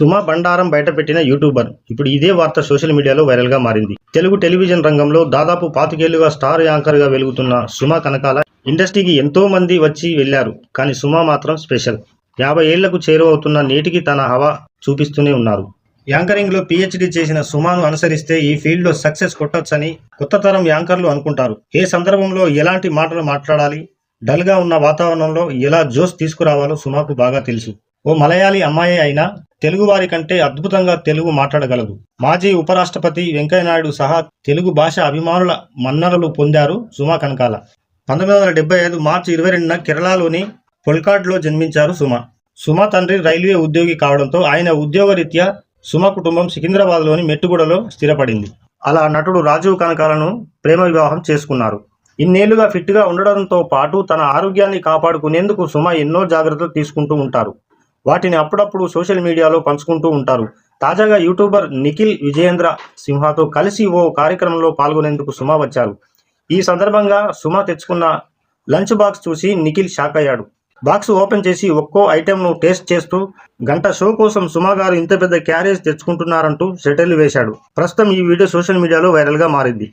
సుమా బండారం బయటపెట్టిన యూట్యూబర్. ఇప్పుడు ఇదే వార్త సోషల్ మీడియాలో వైరల్గా మారింది. తెలుగు టెలివిజన్ రంగంలో దాదాపు పాతికేళ్ళుగా స్టార్ యాంకర్గా వెలుగుతున్న సుమా కనకాల ఇండస్ట్రీకి ఎంతో మంది వచ్చి వెళ్ళారు. కానీ సుమా మాత్రం స్పెషల్. యాభై ఏళ్ళకు చేరువవుతున్న నేటికి తన హవా చూపిస్తూనే ఉన్నారు. యాంకరింగ్లో పిహెచ్డి చేసిన సుమాను అనుసరిస్తే ఈ ఫీల్డ్లో సక్సెస్ కొట్టొచ్చని కొత్త తరం యాంకర్లు అనుకుంటారు. ఏ సందర్భంలో ఎలాంటి మాటలు మాట్లాడాలి? డల్గా ఉన్న వాతావరణంలో ఎలా జోస్ తీసుకురావాలో సుమాకు బాగా తెలుసు. ఓ మలయాళీ అమ్మాయి అయినా తెలుగువారి కంటే అద్భుతంగా తెలుగు మాట్లాడగలదు. మాజీ ఉపరాష్ట్రపతి వెంకయ్యనాయుడు సహా తెలుగు భాష అభిమానుల మన్ననలు పొందారు సుమా కనకాల. పంతొమ్మిది వందల డెబ్బై ఐదు మార్చి ఇరవై రెండున కేరళలోని పొల్కాడ్లో జన్మించారు సుమ. సుమ తండ్రి రైల్వే ఉద్యోగి కావడంతో ఆయన ఉద్యోగరీత్యా సుమ కుటుంబం సికింద్రాబాద్లోని మెట్టుగూడలో స్థిరపడింది. అలా నటుడు రాజీవ్ కనకాలను ప్రేమ వివాహం చేసుకున్నారు. ఇన్నేళ్ళుగా ఫిట్గా ఉండడంతో పాటు తన ఆరోగ్యాన్ని కాపాడుకునేందుకు సుమ ఎన్నో జాగ్రత్తలు తీసుకుంటూ ఉంటారు. వాటిని అప్పుడప్పుడు సోషల్ మీడియాలో పంచుకుంటూ ఉంటారు. తాజాగా యూట్యూబర్ నిఖిల్ విజయేంద్ర సింహాతో కలిసి ఓ కార్యక్రమంలో పాల్గొనేందుకు సుమ వచ్చారు. ఈ సందర్భంగా సుమ తెచ్చుకున్న లంచ్ బాక్స్ చూసి నిఖిల్ షాక్ అయ్యాడు. బాక్స్ ఓపెన్ చేసి ఒక్కో ఐటెంను టేస్ట్ చేస్తూ గంట షో కోసం సుమ గారు ఇంత పెద్ద క్యారేజ్ తెచ్చుకుంటున్నారంటూ సెటిల్ వేశాడు. ప్రస్తుతం ఈ వీడియో సోషల్ మీడియాలో వైరల్గా మారింది.